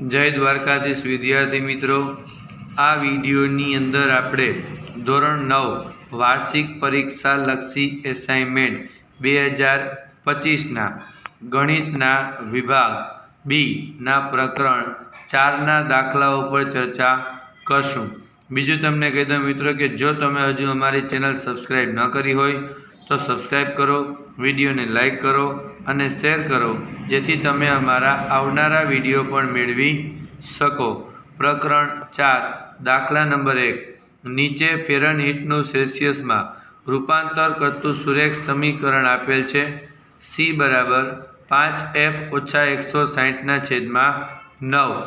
જય દ્વારકાધીશ વિદ્યાર્થી મિત્રો. આ વિડીયોની અંદર આપણે ધોરણ નવ વાર્ષિક પરીક્ષા લક્ષી એસાઇનમેન્ટ બે હજાર પચીસના ગણિતના વિભાગ બીના પ્રકરણ ચારના દાખલાઓ પર ચર્ચા કરશું. બીજું તમને કહી દઉં મિત્રો કે જો તમે હજુ અમારી ચેનલ સબસ્ક્રાઈબ ન કરી હોય તો સબસ્ક્રાઈબ કરો, વિડીયોને લાઈક કરો અને શેર કરો, જેથી તમે અમારા આવનારા વીડિયો પણ મેળવી શકો. પ્રકરણ ચાર, દાખલા નંબર એક, નીચે ફેરનહીટનું સેલ્સિયસમાં રૂપાંતર કરતું સુરેખ સમીકરણ આપેલ છે. સી બરાબર પાંચ એફ ઓછા એકસો સાહીઠના છેદમાં નવ.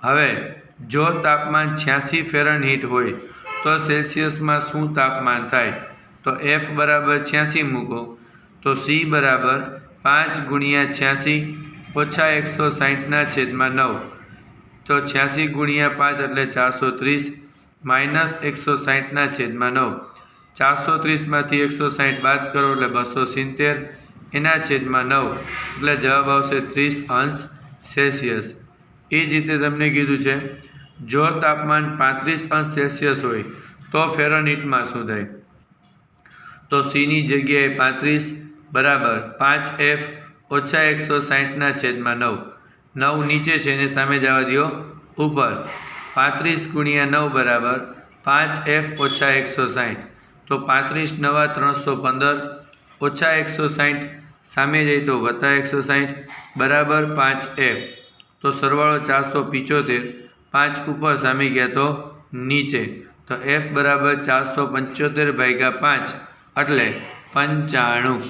હવે, જો તાપમાન છ્યાસી ફેરનહીટ હોય, તો સેલ્સિયસમાં શું તાપમાન થાય? તો એફ બરાબર છ્યાસી મૂકો. તો સી બરાબર પાંચ ગુણ્યા છ્યાસી ઓછા એકસો સાહીઠના છેદમાં નવ. તો છ્યાસી ગુણ્યા પાંચ એટલે ચારસો ત્રીસ માઇનસ એકસો સાહીઠના છેદમાં નવ. ચારસો ત્રીસમાંથી એકસો સાહીઠ બાદ કરો એટલે બસો સિત્તેર. એના છેદમાં નવ. એટલે જવાબ આવશે ત્રીસ અંશ સેલ્સિયસ. એ જ રીતે તમને કીધું છે, જો તાપમાન પાંત્રીસ અંશ સેલ્સિયસ હોય, તો ફેરનહીટમાં શું થાય? તો સીની જગ્યાએ પાંત્રીસ બરાબર પાંચ એફ ઓછા એકસો સાહીઠના છેદમાં નવ. નવ નીચે છે ને સામે જવા દો ઉપર. પાંત્રીસ ગુણ્યા નવ બરાબર પાંચ એફ ઓછા એકસો સાહીઠ તો પાંત્રીસ નવા ત્રણસો પંદર ઓછા એકસો સાહીઠ સામે જઈ તો વત્તા એકસો સાહીઠ બરાબર પાંચ એફ તો સરવાળો ચારસો પિચોતેર. પાંચ ઉપર સામે ગયા તો નીચે. તો એફ બરાબર ચારસો પંચોતેર ભાગ્યા પાંચ. એટલે પંચાણું.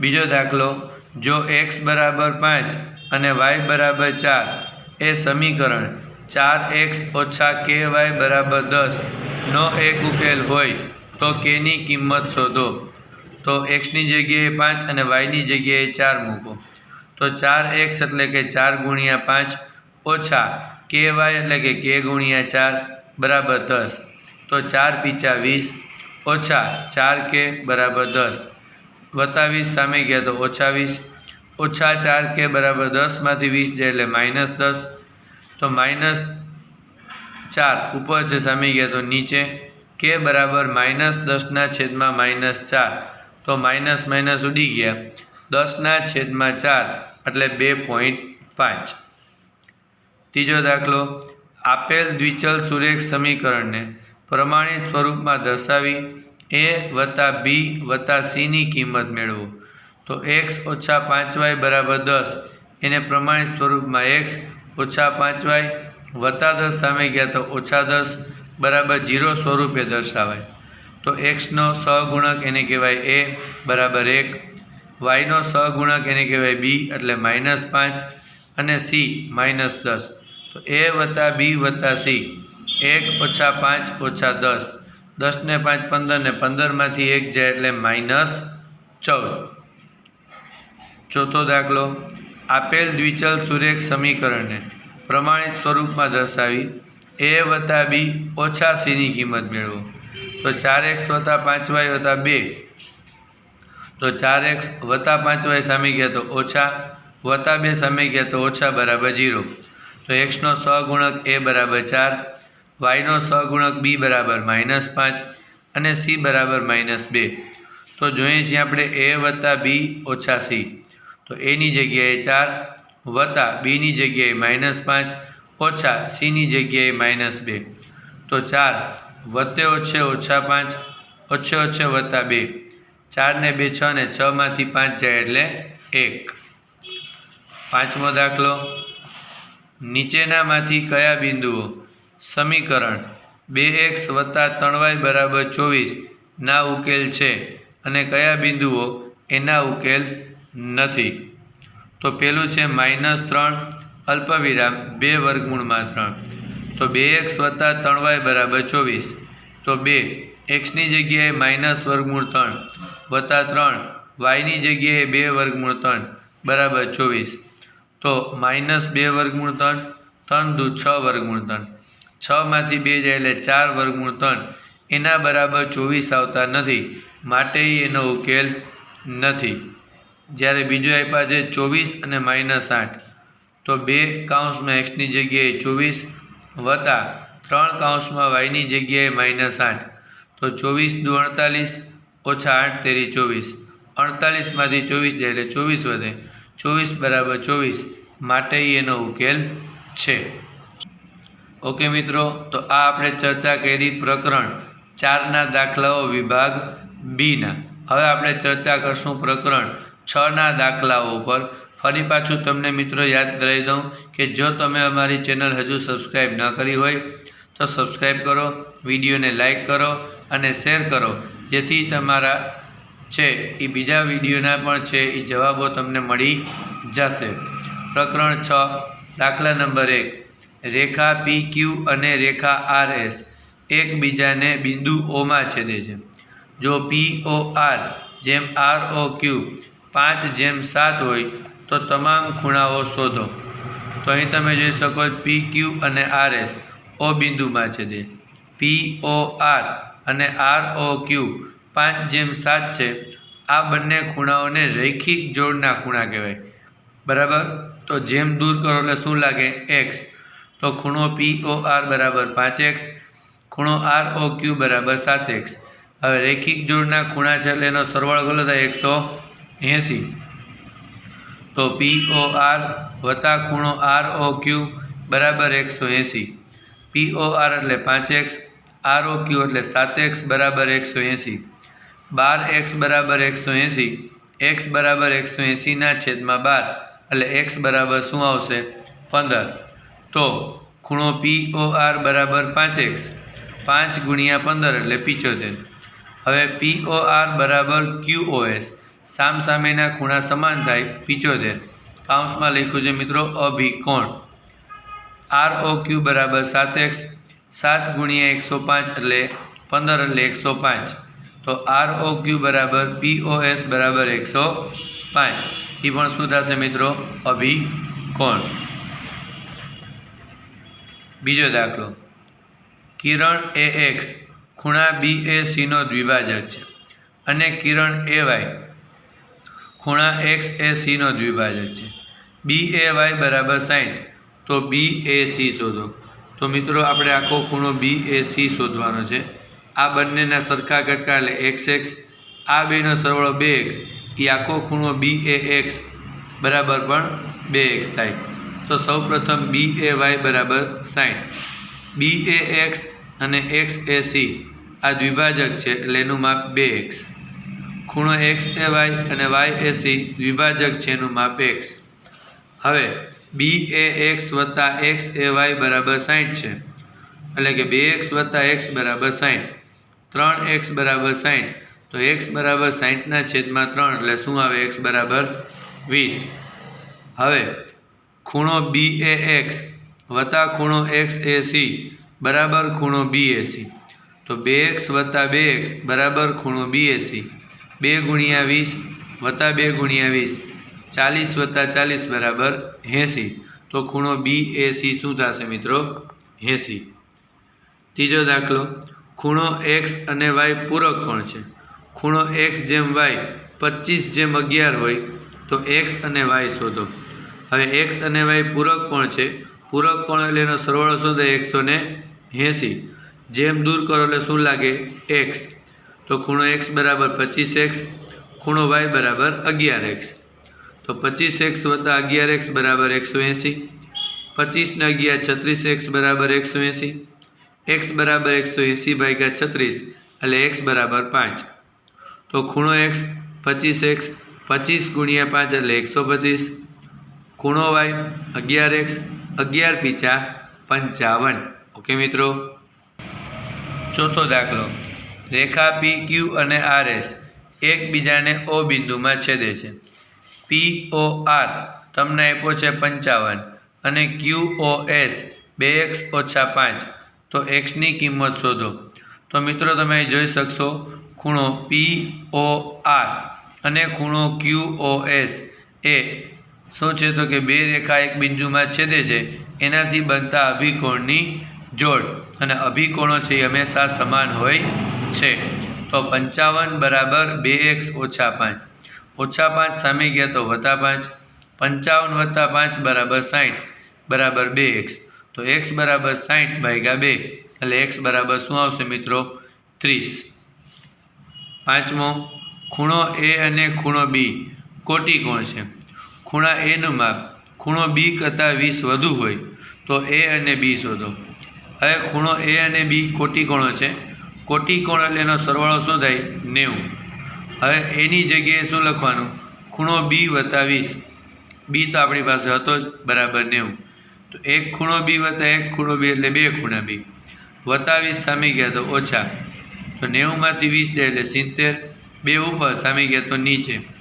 બીજો દાખલો, જો એક્સ બરાબર પાંચ અને વાય બરાબર ચાર, એ સમીકરણ ચાર એક્સ ઓછા કે વાય બરાબર દસ નો એક ઉકેલ હોય તો કેની કિંમત શોધો. તો એક્સની જગ્યાએ પાંચ અને વાયની જગ્યાએ ચાર મૂકો. તો ચાર એક્સ એટલે કે ચાર ગુણ્યા પાંચ ઓછા કે વાય એટલે કે કે ગુણ્યા ચાર બરાબર દસ. તો ચાર પીચા વીસ, ઓછા ચાર કે બરાબર દસ. વત્તા સામે ગયા તો ઓછા વીસ, ઓછા ચાર કે બરાબર દસમાંથી વીસ જાય એટલે માઇનસ દસ. તો માઇનસ ચાર ઉપર છે સામે ગયા તો નીચે, કે બરાબર માઇનસ દસના છેદમાં માઇનસ ચાર. તો માઇનસ માઇનસ ઉડી ગયા. દસના છેદમાં ચાર એટલે બે પોઈન્ટ પાંચ. ત્રીજો દાખલો, આપેલ દ્વિચલ સુરેખ સમીકરણને પ્રમાણિત સ્વરૂપમાં દર્શાવી એ વત્તા બી વત્તા સીની કિંમત મેળવો. તો એક્સ ઓછા પાંચ વાય બરાબર દસ. એને પ્રમાણિત સ્વરૂપમાં એક્સ ઓછા પાંચ વાય વત્તા દસ સામે ગયા તો ઓછા દસ બરાબર જીરો સ્વરૂપે દર્શાવાય. તો એક્સનો સહગુણક એને કહેવાય એ બરાબર એક. વાયનો સહગુણક એને કહેવાય બી એટલે માઇનસ પાંચ અને સી માઇનસ દસ. તો એ વત્તા બી વત્તા સી એક ઓછા પાંચ ઓછા દસ. દસને પાંચ પંદર ને પંદરમાંથી એક જાય એટલે માઇનસ ચૌદ. ચોથો દાખલો. આપેલ દ્વિચલ સુરેખ સમીકરણને પ્રમાણિત સ્વરૂપમાં દર્શાવી એ વત્તા બી ઓછા સીની કિંમત મેળવો. તો ચાર એક્સ વત્તા પાંચ વાય વત્તા બે. તો ચાર એક્સ વત્તા પાંચ વાય સામે ગયા તો ઓછા, વત્તા બે સામે ગયા તો ઓછા બરાબર જીરો તો એક્સનો સહગુણક એ બરાબર ચાર વાયનો સહગુણક બી બરાબર માઇનસ પાંચ અને સી બરાબર માઇનસ બે. તો જોઈએ છીએ આપણે એ વત્તા બી ઓછા સી. તો એની જગ્યાએ ચાર વત્તા બીની જગ્યાએ માઇનસ પાંચ ઓછા સીની જગ્યાએ માઇનસ બે. તો ચાર વત્તે ઓછે ઓછા પાંચ, ઓછે ઓછે વત્તા બે. ચારને બે છ ને છમાંથી પાંચ જાય એટલે એક. પાંચમો દાખલો. નીચેનામાંથી કયા બિંદુઓ સમીકરણ બે એક્સ વત્તા ત્રણ વાય બરાબર ચોવીસ ના ઉકેલ છે. અને કયા બિંદુઓ? એના ઉકેલ નથી. તો પેલું છે માઇનસ ત્રણ અલ્પવિરામ બે વર્ગમૂળમાં ત્રણ. તો બે એક્સ વત્તા ત્રણ વાય બરાબર ચોવીસ. તો બે એક્સની જગ્યાએ માઇનસ વર્ગમૂળ ત્રણ વત્તા ત્રણ વાયની જગ્યાએ બે વર્ગમૂળ ત્રણ બરાબર ચોવીસ. તો માઇનસ બે વર્ગમૂળ ત્રણ ત્રણ દુ છ વર્ગમૂળ ત્રણ. છમાંથી બે જાય એટલે ચાર વર્ગમૂળ ત્રણ. એના બરાબર ચોવીસ આવતા નથી. માટે એનો ઉકેલ નથી. જ્યારે બીજું આપ્યા છે ચોવીસ અને માઇનસ આઠ. તો બે કાઉન્સમાં એક્સની જગ્યાએ ચોવીસ વત્તા ત્રણ કાઉન્સમાં વાયની જગ્યાએ માઇનસ આઠ. તો ચોવીસ દુ અડતાલીસ ઓછા આઠ તેરી ચોવીસ. અડતાલીસમાંથી ચોવીસ જાય એટલે ચોવીસ વધે. ચોવીસ બરાબર ચોવીસ. માટે એનો ઉકેલ છે. ઓકે મિત્રો, તો આ આપણે ચર્ચા કરી પ્રકરણ ચારના દાખલાઓ વિભાગ બીના. હવે આપણે ચર્ચા કરશું પ્રકરણ છના દાખલાઓ ઉપર. ફરી પાછું તમને મિત્રો યાદ કરાવી દઉં કે જો તમે અમારી ચેનલ હજુ સબસ્ક્રાઈબ ન કરી હોય, તો સબસ્ક્રાઈબ કરો, વિડીયોને લાઈક કરો અને શેર કરો. જેથી તમારા છે એ બીજા વિડીયોના પણ છે એ જવાબો તમને મળી જશે. પ્રકરણ છ, દાખલા નંબર એક. રેખા પી ક્યુ અને રેખા આર એસ એકબીજાને બિંદુ ઓમાં છેદે છે. જો પી ઓ આર જેમ આર ઓ ક્યુ પાંચ જેમ સાત હોય તો તમામ ખૂણાઓ શોધો. તો અહીં તમે જોઈ શકો પી ક્યુ અને આર એસ ઓ બિંદુમાં છેદે. પી ઓ આર અને આર ઓ ક્યુ પાંચ જેમ સાત છે, આ બંને ખૂણાઓને રૈખિક જોડના ખૂણા કહેવાય. બરાબર? તો જેમ દૂર કરો એટલે શું લાગે? એક્સ. તો ખૂણો પી ઓ આર બરાબર પાંચ એક્સ ખૂણો આર ઓ ક્યુ બરાબર સાત એક્સ હવે રેખિક જોડના ખૂણા છે એટલે એનો સરવાળો કેટલો થાય એકસો એંસી. તો પી ઓ આર વત્તા ખૂણો આર ઓ ક્યુ બરાબર એકસો એંસી. પી ઓ આર એટલે પાંચ એક્સ આર ઓ ક્યુ એટલે સાત એક્સ બરાબર એકસો એંસી. બાર એક્સ બરાબર એકસો એંસી. એક્સ બરાબર એકસો એંસીના છેદમાં બાર. એટલે એક્સ બરાબર શું આવશે? પંદર. તો ખૂણો પી ઓ આર બરાબર પાંચ એક્સ પાંચ ગુણ્યા પંદર એટલે પિચોતેર. હવે પી ઓ આર બરાબર ક્યુ ઓ એસ સામ સામેના ખૂણા સમાન થાય પિચોતેર. કાઉન્સમાં લખ્યું છે મિત્રો અભિકોણ. આર ઓ ક્યુ બરાબર સાત એક્સ સાત ગુણ્યા એકસો પાંચ એટલે પંદર એટલે એકસો પાંચ. તો આર ઓ ક્યુ બરાબર પી ઓ એસ બરાબર એકસો પાંચ. એ પણ શું થશે મિત્રો? અભિકોણ. બીજો દાખલો. કિરણ એ એક્સ, ખૂણા બી એ સીનો દ્વિભાજક છે. અને કિરણ એ વાય, ખૂણા એક્સ એ સીનો દ્વિભાજક છે. બી એ વાય બરાબર સાઠ તો બી એ સી શોધો. તો મિત્રો, આપણે આખો ખૂણો બી એ સી શોધવાનો છે. આ બંનેના સરખા ઘટકા એટલે એક્સ એક્સ, આ બેનો સરવાળો બે એક્સ એ આખો ખૂણો બી એ એક્સ બરાબર પણ બે એક્સ થાય. તો સૌપ્રથમ બી એ વાય બરાબર સાઠ બી એ એક્સ અને એક્સ એ સી આ દ્વિભાજક છે એટલે એનું માપ બે એક્સ ખૂણો એક્સ એ વાય અને વાય એ સી દ્વિભાજક છે એનું માપ એક્સ હવે બી એ એક્સ વત્તા એક્સ એ વાય બરાબર સાઠ છે. એટલે કે બે એક્સ વત્તા એક્સ બરાબર સાઠ ત્રણ એક્સ બરાબર સાઠ તો એક્સ બરાબર સાઠના છેદમાં ત્રણ એટલે શું આવે? એક્સ બરાબર વીસ. હવે ખૂણો બી એ એક્સ વત્તા ખૂણો એક્સ એ સી બરાબર ખૂણો બી એ સી તો બે એક્સ વત્તા બે એક્સ બરાબર ખૂણો બી એ સી બે ગુણ્યા વીસ વત્તા બે ગુણ્યા વીસ. ચાલીસ વત્તા ચાલીસ બરાબર એંસી. તો ખૂણો બી એ સી શું થશે મિત્રો? એંસી. ત્રીજો દાખલો. ખૂણો એક્સ અને વાય પૂરક કોણ છે? ખૂણો એક્સ જેમ વાય પચીસ જેમ અગિયાર હોય તો એક્સ અને વાય શોધો. હવે એક્સ અને વાય પૂરક કોણ છે? પૂરક કોણ એટલે એનો સરવાળો શું થાય? એકસો ને એંસી. જેમ દૂર કરો એટલે શું લાગે? એક્સ. તો ખૂણો એક્સ બરાબર પચીસ એક્સ, ખૂણો વાય બરાબર અગિયાર એક્સ. તો પચીસ એક્સ વત્તા અગિયાર એક્સ બરાબર એકસો એંસી. પચીસને અગિયાર છત્રીસ એક્સ બરાબર એકસો એંસી. એક્સ બરાબર એકસો એંસી ભાગ્યા છત્રીસ, એટલે એક્સ બરાબર પાંચ. તો ખૂણો એક્સ પચીસ એક્સ, પચીસ ગુણ્યા પાંચ એટલે એકસો પચીસ. ખૂણો વાય અગિયાર એક્સ અગિયાર પીચા પંચાવન. ઓકે મિત્રો? ચોથો દાખલો. રેખા પી ક્યુ અને આર એસ એકબીજાને ઓ બિંદુમાં છેદે છે. પી ઓ આર તમને આપ્યો છે પંચાવન અને ક્યુ ઓ એસ બે એક્સ ઓછા પાંચ. તો એક્સની કિંમત શોધો. તો મિત્રો તમે જોઈ શકશો, ખૂણો પી ઓ આર અને ખૂણો ક્યુ ઓ એસ એ શું છે તો કે બે રેખા એક બિંદુમાં છેદે છે, એનાથી બનતા અભિકોણની જોડ. અને અભિકોણો છે એ હંમેશા સમાન હોય છે. તો પંચાવન બરાબર બે એક્સ ઓછા પાંચ. ઓછા પાંચ સામે ગયા તો વત્તા પાંચ. પંચાવન વત્તા પાંચ બરાબર સાઠ બરાબર બે એક્સ. તો એક્સ બરાબર સાઠ ભાગ્યા બે. એટલે એક્સ બરાબર શું આવશે મિત્રો? ત્રીસ. પાંચમો, ખૂણો એ અને ખૂણો બી. કોટી કોણ છે? ખૂણા એનું માપ ખૂણો બી કરતાં વીસ વધુ હોય તો એ અને બી શોધો. હવે ખૂણો એ અને બી કોટી કોણો છે. કોટી કોણ એટલે એનો સરવાળો શું થાય? નેવું. હવે એની જગ્યાએ શું લખવાનું? ખૂણો બી વત્તા વીસ. બી તો આપણી પાસે હતો જ, બરાબર નેવું. તો એક ખૂણો બી વત્તા એક ખૂણો બી એટલે બે ખૂણા બી વત્તા વીસ સામે ગયા તો ઓછા. તો નેવુંમાંથી વીસ જાય એટલે સિત્તેર. બે ઉપર સામે ગયા તો નીચે.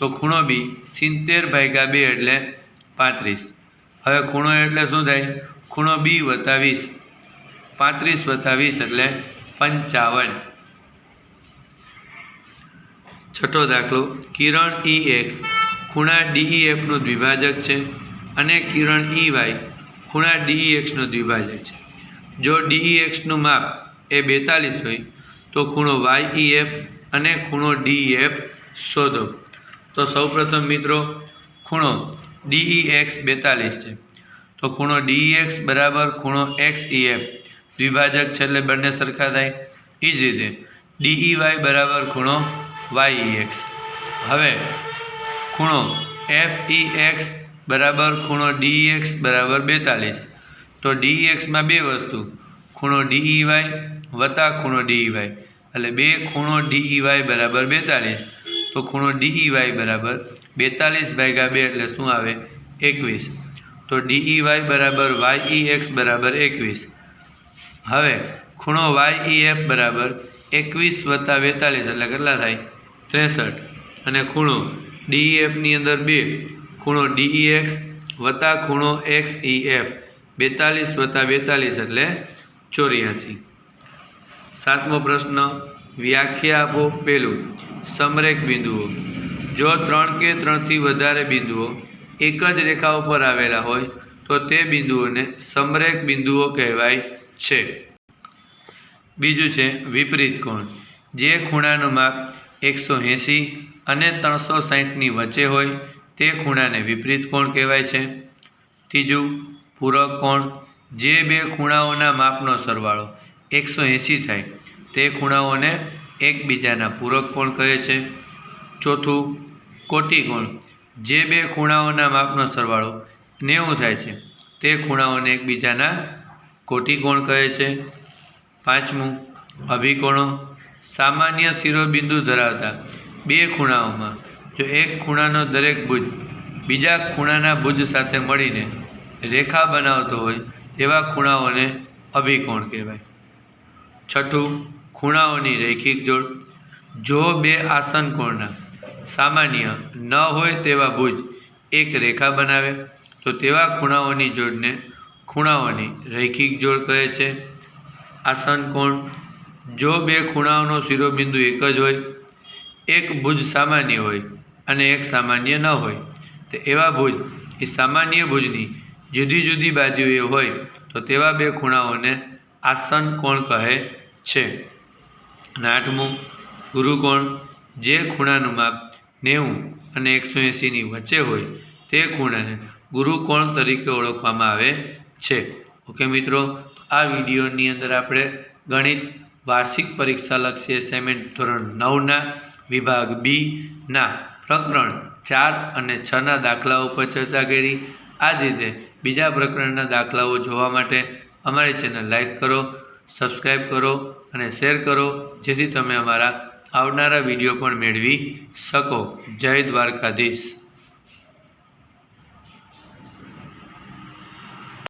તો ખૂણો બી સિત્તેર ભાગ્યા બે એટલે પાંત્રીસ. હવે ખૂણો એટલે શું થાય? ખૂણો બી વત્તા વીસ. પાંત્રીસ વત્તા વીસ એટલે પંચાવન. છઠ્ઠો દાખલો, કિરણ ઈ એક્સ ખૂણા ડીઈ એફનો દ્વિભાજક છે અને કિરણ ઈ વાય ખૂણા ડીઈ એક્સનો દ્વિભાજક છે. જો ડીઈ એક્સનું માપ એ બેતાલીસ હોય, તો ખૂણો વાય ઈ એફ અને ખૂણો ડી એફ શોધો. તો સૌપ્રથમ મિત્રો, ખૂણો ડીઈ એક્સ બેતાલીસ છે. તો ખૂણો ડીઈ એક્સ બરાબર ખૂણો એક્સ ઈ એફ દ્વિભાજક છે એટલે બંને સરખા થાય. એ જ રીતે ડીઈ વાય બરાબર ખૂણો વાય ઈ એક્સ હવે ખૂણો એફ ઈ એક્સ બરાબર ખૂણો ડી એક્સ બરાબર બેતાલીસ. તો ડી એક્સમાં બે વસ્તુ. ખૂણો ડીઈ વાય વત્તા ખૂણો ડીઈ વાય એટલે બે ખૂણો ડીઈ વાય બરાબર બેતાલીસ. તો ખૂણો ડીઈ વાય બરાબર બેતાલીસ ભાગ્યા બે એટલે શું આવે? એકવીસ. તો ડીઈ વાય બરાબર વાય એક્સ બરાબર એકવીસ. હવે ખૂણો વાય ઈ એફ બરાબર એકવીસ વત્તા બેતાલીસ એટલે કેટલા થાય? ત્રેસઠ. અને ખૂણો ડીઈ એફની અંદર બે. ખૂણો ડીઈ એક્સ વત્તા ખૂણો એક્સ ઈ એફ બેતાલીસ વત્તા બેતાલીસ એટલે ચોર્યાસી. સાતમો પ્રશ્ન વ્યાખ્યા આપો પેલું. સમરેખ બિંદુઓ. જો ત્રણ કે ત્રણથી વધારે બિંદુઓ એક જ રેખા ઉપર આવેલા હોય, તો તે બિંદુઓને સમરેખ બિંદુઓ કહેવાય છે. બીજું છે વિપરીત કોણ. જે ખૂણાનું માપ એકસો એંસી અને ત્રણસો સાહીઠની વચ્ચે હોય, તે ખૂણાને વિપરીત કોણ કહેવાય છે? ત્રીજું, પૂરક કોણ. જે બે ખૂણાઓના માપનો સરવાળો એકસો એંસી થાય, તે ખૂણાઓને એકબીજાના પૂરક કોણ કહે છે? ચોથું કોટિકોણ જે બે ખૂણાઓના માપનો સરવાળો નેવું થાય છે, તે ખૂણાઓને એકબીજાના કોટિકોણ કહે છે? પાંચમું, અભિકોણો. સામાન્ય શિરોબિંદુ ધરાવતા બે ખૂણાઓમાં જો એક ખૂણાનો દરેક ભુજ બીજા ખૂણાના ભુજ સાથે મળીને રેખા બનાવતો હોય, તેવા ખૂણાઓને અભિકોણ કહેવાય. છઠ્ઠું ખૂણાઓની રૈખિક જોડ. જો બે આસન કોણના સામાન્ય ન હોય તેવા ભુજ એક રેખા બનાવે, તો તેવા ખૂણાઓની જોડને ખૂણાઓની રૈખિક જોડ કહે છે. આસન કોણ? જો બે ખૂણાઓનો શિરોબિંદુ એક જ હોય, એક ભુજ સામાન્ય હોય અને એક સામાન્ય ન હોય, તો એવા ભુજ એ સામાન્ય ભુજની જુદી જુદી બાજુએ હોય, તો તેવા બે ખૂણાઓને આસન કોણ કહે છે. અને આઠમું ગુરુકોણ, જે ખૂણાનું માપ નેવું અને એકસો એંસીની વચ્ચે હોય તે ખૂણાને ગુરુકોણ તરીકે ઓળખવામાં આવે છે. ઓકે મિત્રો આ વિડીયોની અંદર આપણે ગણિત, વાર્ષિક પરીક્ષા લક્ષી એસાઇનમેન્ટ ધોરણ નવના, વિભાગ બીના પ્રકરણ ચાર અને છના દાખલાઓ પર ચર્ચા કરી. આ જ રીતે બીજા પ્રકરણના દાખલાઓ જોવા માટે અમારી ચેનલ લાઈક કરો સબસ્ક્રાઈબ કરો અને શેર કરો જેથી તમે અમારા આવનારા વીડિયો પણ મેળવી શકો. જય દ્વારકાધીશ.